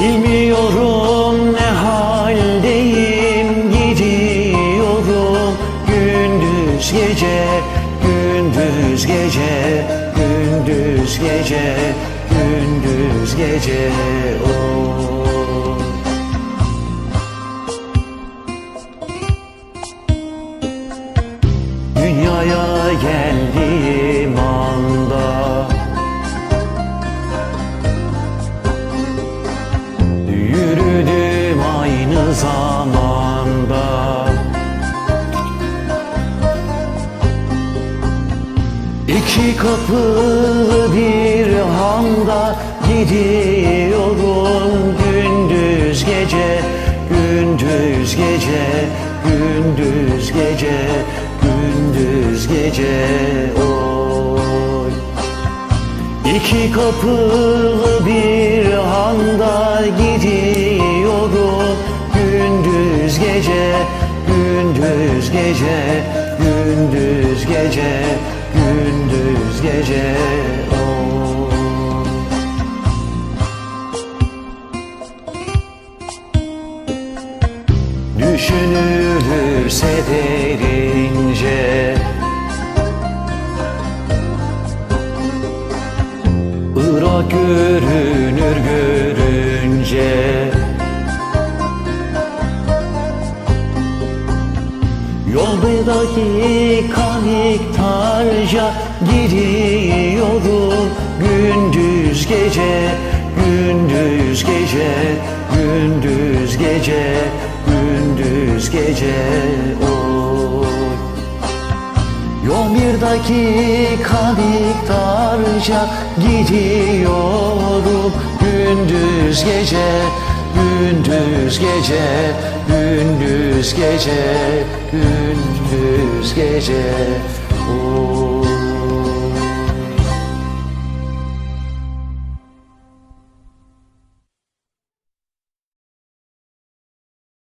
Bilmiyorum ne haldeyim Gidiyorum. Gündüz gece Gündüz gece Gündüz gece Gündüz gece. Oh. Dünyaya geldiğim zamanda. İki kapılı bir handa gidiyorum gündüz gece gündüz gece gündüz gece gündüz gece. Oy. İki kapılı bir handa gidiyorum gece gündüz gece gündüz gece gündüz gece oh. Düşünülürse derince Irak görünür görünce Yoldaki kaliktarca gidiyorum gündüz gece gündüz gece gündüz gece gündüz gece. Oy. Yol bir dakika miktarca gidiyorum gündüz gece gündüz gece gündüz gece gündüz gece oh.